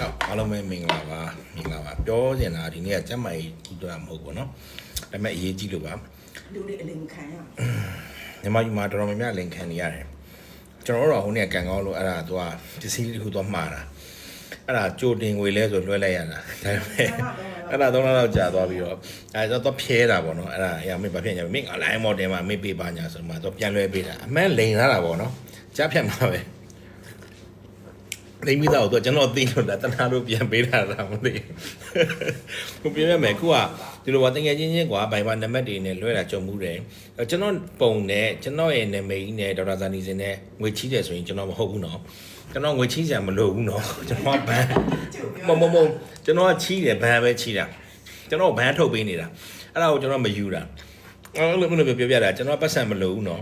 ဟုတ်အားလုံးပဲမင်္ဂလာပါမင်္ဂလာပါပြောချင်တာဒီနေ့ကကျမ်းမာရေးကြီးတော့မဟုတ်ဘူးเนาะဒါပေမဲ့အရေးကြီးလို့ပါ လူတွေအလင်ခံရ ညီမကြီးမှာတော်တော်များများလင်ခံနေရတယ်ကျွန်တော်တို့တော့ဟိုနေ့ကကန်ကောင်းလို့အဲ့ဒါသူကပစ္စည်းတစ်ခုတော့မှားတာအဲ့ဒါကြိုတင်ငွေလဲဆိုလွှဲလိုက်ရတာဒါပေမဲ့အဲ့ဒါတော့တော့ကြာသွားပြီးတော့အဲ့တော့တော့ဖြဲတာပေါ့နော်အဲ့ဒါအရာမင်းဘာဖြစ်ညာမင်းအလိုင်းမော်တယ်မှာမင်းပေးပါညာဆိုမှတော့ပြန်လွှဲပေးတာအမှန်လိန်လာတာပေါ့နော်ကြားဖြတ်မှာပဲ လိမ့်မိသားတော့ကျွန်တော်သိလို့လားတနာလို့ပြန်ပေးတာလားမသိဘူးကိုပြရမယ်ခုကဒီလိုပါတကယ်ချင်းချင်းကွာဘိုင်ဘာနံပါတ်တွေနဲ့လွှဲတာကြုံမှုတယ်အဲ့ကျွန်တော်ပုံနဲ့ကျွန်တော်ရဲ့နာမည်ကြီးနဲ့ဒေါက်တာဇာနီစင်နဲ့ငွေချီးတယ်ဆိုရင်ကျွန်တော်မဟုတ်ဘူးနော်ကျွန်တော်ငွေချီးစရာမလိုဘူးနော်ကျွန်တော်ဘန်မမမကျွန်တော်ကချီးတယ်ဘန်ပဲချီးတာကျွန်တော်ဘန်ထုတ်ပေးနေတာအဲ့ဒါကိုကျွန်တော်မယူတာအဲ့လိုမျိုးပြောပြတာကျွန်တော်ပတ်စံမလိုဘူးနော်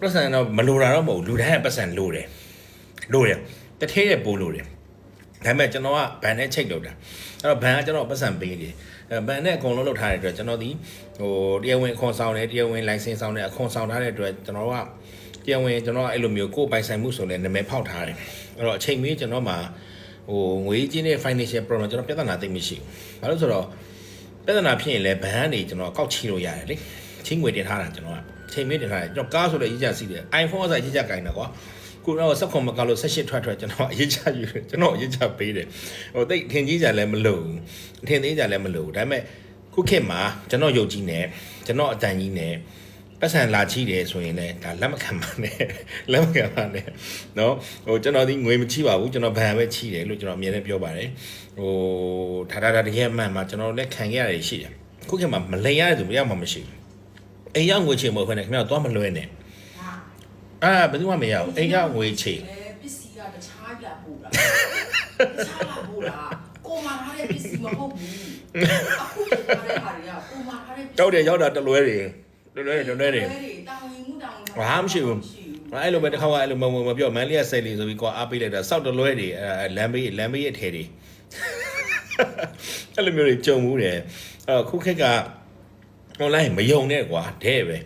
ပတ်စံတော့မလိုတာတော့မဟုတ်ဘူးလူတိုင်းကပတ်စံလိုတယ်လိုတယ် တထဲရဲ့ပိုးလို့တယ်ဒါပေမဲ့ကျွန်တော်ကဘန်နဲ့ချိတ်လုပ်တာအဲ့တော့ဘန်ကကျွန်တော်ပတ်စံပေးတယ်အဲဘန်နဲ့အကုန်လုံးလုပ်ထားတဲ့အတွက်ကျွန်တော်ဒီဟိုတရားဝင်အခွန်ဆောင်တယ်တရားဝင် license ဆောင်တယ်အခွန်ဆောင်ထားတဲ့အတွက်ကျွန်တော်ကတရားဝင်ကျွန်တော်ကအဲ့လိုမျိုးကိုယ်ပိုင်ဆိုင်မှုဆိုလဲနာမည်ဖောက်ထားတယ်အဲ့တော့အချိန်မီကျွန်တော်မှာဟိုငွေကြီးနဲ့ financial problem ကျွန်တော်ပြဿနာသိမရှိဘူးဘာလို့ဆိုတော့ပြဿနာဖြစ်ရင်လည်းဘန်ကနေကျွန်တော်ကောက်ချီလို့ရတယ်လေချင်းငွေတင်ထားတာကျွန်တော်ကချိန်မီတင်ထားတယ်ကျွန်တော်ကားဆိုလည်းအကြီးကြစီးတယ် iPhone အစားအကြီးကြကင်တာကွာ ကိုတော့စက်ခွန်မကလို့16ထွက်ထွက်ကျွန်တော်အရေးချယူတယ်ကျွန်တော်အရေးချပေးတယ်ဟိုတိတ်ထင်ကြီးကြလည်းမလို့ထင်သေးကြလည်းမလို့ဒါပေမဲ့ခုခေတ်မှာကျွန်တော်ယုတ်ကြီးနဲ့ကျွန်တော်အတန်ကြီးနဲ့ပတ်စံလာချီတယ်ဆိုရင်လည်းဒါလက်မခံပါနဲ့လက်မခံပါနဲ့เนาะဟိုကျွန်တော်ဒီငွေမချီပါဘူးကျွန်တော်ဗန်ပဲချီတယ်လို့ကျွန်တော်အမြဲတမ်းပြောပါတယ်ဟိုထာထာတကယ်မှန်မှာကျွန်တော်လည်းခံခဲ့ရတယ်ရှိတယ်ခုခေတ်မှာမလိန်ရတဲ့သူမရောက်မှမရှိဘူးအိမ်ရောက်ငွေချေမဟုတ်ဘဲနဲ့ခင်ဗျားတော့မလွဲနဲ့ ဟာ အာဘယ်သူမှမရဘူးအိမ်ရောက်ငွေချေအဲပစ္စည်းကတခြားပြပို့တာတခြားလာပို့တာကိုမာထားတဲ့ပစ္စည်းမဟုတ်ဘူးအခုထားတဲ့ဟာတွေကကိုမာထားတဲ့ကြောက်တယ်ရောက်တာတလွဲတွေတလွဲတွေတလွဲတွေတောင်းရင်မှုတောင်းဘာမှမရှိဘူးအဲ့လိုပဲတစ်ခါကအဲ့လိုမမမပြောမန်လေးကစိတ်လေးဆိုပြီးကွာအားပေးလိုက်တာစောက်တလွဲတွေအဲလမ်းဘေးလမ်းဘေးအထည်တွေအဲ့လိုမျိုးတွေကြုံမှုတယ်အဲ့ခုခက်က online မယုံနဲ့ကွာတဲ့ပဲ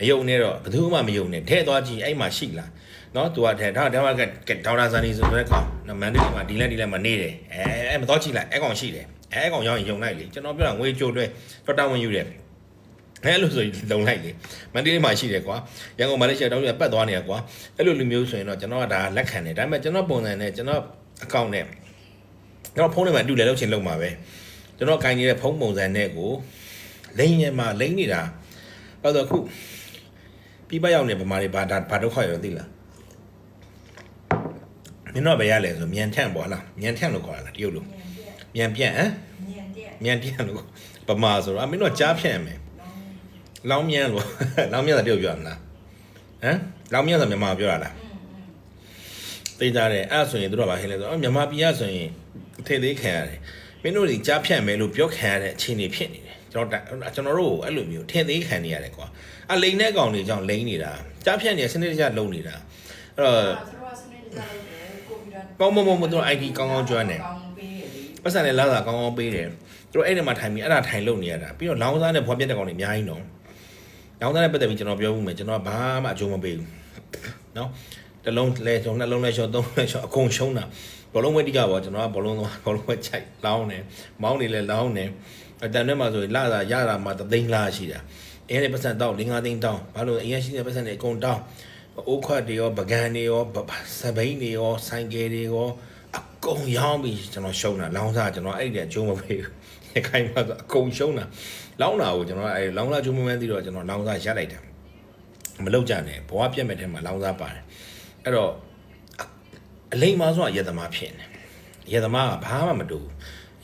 မယုံနဲ့တော့ဘယ်သူမှမယုံနဲ့တဲ့သွားကြည့်အဲ့မှာရှိလားနော်သူကတဲ့ဒါဒါမှကဒေါက်တာဇာနီဆိုတဲ့ကောင်နော်မန်လေးမှာဒီလန်ဒီလန်မှာနေတယ်အဲအဲ့မတော့ကြည့်လိုက်အဲ့ကောင်ရှိတယ်အဲကောင်ရောက်ရင်ယုံလိုက်လေကျွန်တော်ပြောတာငွေကြိုးတွဲတော့တာဝန်ယူတယ်အဲ့လိုဆိုရင်လုံလိုက်လေမန္တလေးမှာရှိတယ်ကွာရန်ကုန်မလေးရှားတောင်းရပတ်သွားနေရကွာအဲ့လိုလူမျိုးဆိုရင်တော့ကျွန်တော်ကဒါလက်ခံတယ်ဒါပေမဲ့ကျွန်တော်ပုံစံနဲ့ကျွန်တော်အကောင့်နဲ့ကျွန်တော်ဖုန်းထဲမှာအတူလဲလုပ်ချင်လုပ်မှာပဲကျွန်တော်ကင်နေတဲ့ဖုန်းပုံစံနဲ့ကိုလိမ့်နေမှာလိမ့်နေတာအဲ့တော့ခု ပြပရောက်နေဗမာတွေဘာဒါဘာဒုက္ခရောသိလားမင်းတို့ဘယ်ရလဲဆိုမြန်ထန့်ပေါ့လားမြန်ထန့်လို့ခေါ်တာလားတရုတ်လိုမြန်ပြန့်ဟမ်ညံတဲ့မြန်ပြန့်လို့ဗမာဆိုတော့အမင်းတို့ကြားဖြန့်မယ်လောင်းမြန်းလို့လောင်းမြန်းတာတရုတ်ပြောမလားဟမ်လောင်းမြန်းဆိုမြန်မာပြောတာလားသိကြတယ်အဲ့ဒါဆိုရင်တို့ကဘာဟင်းလဲဆိုတော့မြန်မာပြည်ကဆိုရင်ထေသေးခံရတယ်မင်းတို့ဒီကြားဖြတ်မယ်လို့ပြောခံရတဲ့အခြေအနေဖြစ်နေတယ် ကျွန်တော်ကျွန်တော်တို့အဲ့လိုမျိုးထင်သေးခံနေရတယ်ကွာအလိန်တဲ့ကောင်တွေကြောင့်လိန်နေတာကြားဖြတ်နေစနစ်တကျလုံနေတာအဲ့တော့ဆိုတော့စနေတကြလို့ကွန်ပျူတာပေါင်းမမမတို့ IT ကောင်းကောင်းကျွမ်းတယ်ကောင်းပေးရလေပတ်စံနဲ့လာတာကောင်းကောင်းပေးတယ်သူတို့အဲ့ဒီမှာထိုင်ပြီးအဲ့ဒါထိုင်လုံနေရတာပြီးတော့လောင်းစားနဲ့ဖွာပြက်တဲ့ကောင်တွေအများကြီးနော်လောင်းစားနဲ့ပတ်သက်ပြီးကျွန်တော်ပြောဘူးမယ်ကျွန်တော်ဘာမှအကျိုးမပေးဘူးနော် တစ်လုံးလဲရှုံနှလုံးလဲရှုံသုံးလဲရှုံအကုန်ရှုံးတာဘောလုံးဝဲတိကပေါ့ကျွန်တော်ကဘောလုံးသွားဘောလုံးဝဲချိုက်လောင်းတယ်မောင်းနေလဲလောင်းတယ်အတန်ထဲမှာဆိုရင်လာတာရတာမှသသိန်းလားရှိတာအဲနဲ့ပတ်စံတောင်း၄၅သိန်းတောင်းဘာလို့အရင်ရှိတဲ့ပတ်စံတွေအကုန်တောင်းအိုးခွက်တွေရောပကံတွေရောစပိန်တွေရောဆိုင်ကယ်တွေရောအကုန်ရောင်းပြီးကျွန်တော်ရှုံးတာလောင်းစားကျွန်တော်အဲ့ဒီအကျိုးမပေးဘူးရခိုင်မှာဆိုအကုန်ရှုံးတာလောင်းတာကိုကျွန်တော်အဲ့လောင်းစားကျိုးမမှန်းသိတော့ကျွန်တော်လောင်းစားရက်လိုက်တယ်မလောက်ကြနဲ့ဘဝပြက်မဲ့ထဲမှာလောင်းစားပါတယ် အဲ့တော့အလိမ္မာဆိုတာရက်သမားဖြစ်နေရက်သမားကဘာမှမတူဘူး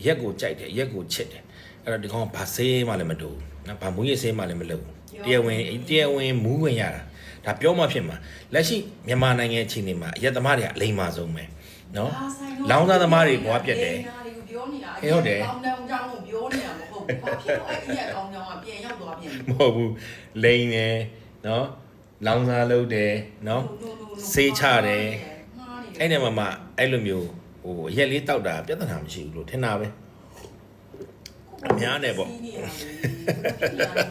ရက်ကိုကြိုက်တယ်ရက်ကိုချစ်တယ်အဲ့တော့ဒီကောင်ကဘာဆေးမှလည်းမတူဘူးနော်ဘာမူးရဆေးမှလည်းမလုပ်ဘူးတရားဝင်တရားဝင်မူးဝင်ရတာဒါပြောမှဖြစ်မှာလက်ရှိမြန်မာနိုင်ငံအခြေအနေမှာရက်သမားတွေကအလိမ္မာဆုံးပဲနော်လောင်းသားသမားတွေဘွားပြက်တယ်ပြောနေတာဟဲ့ဟုတ်တယ်ကောင်းတောင်ကြောင်းကိုပြောနေတာမဟုတ်ဘူးဘာဖြစ်လို့အဲ့ဒီကောင်းတောင်ကပြန်ရောက်သွားပြန်မဟုတ်ဘူးလိန်တယ်နော် လောင်းစားလုပ်တယ်နော်ဆေးချတယ်အဲ့ဒီမှာမှအဲ့လိုမျိုးဟိုရက်လေးတောက်တာပြဿနာမရှိဘူးလို့ထင်တာပဲအများနဲ့ပေါ့စီးနေတာလေ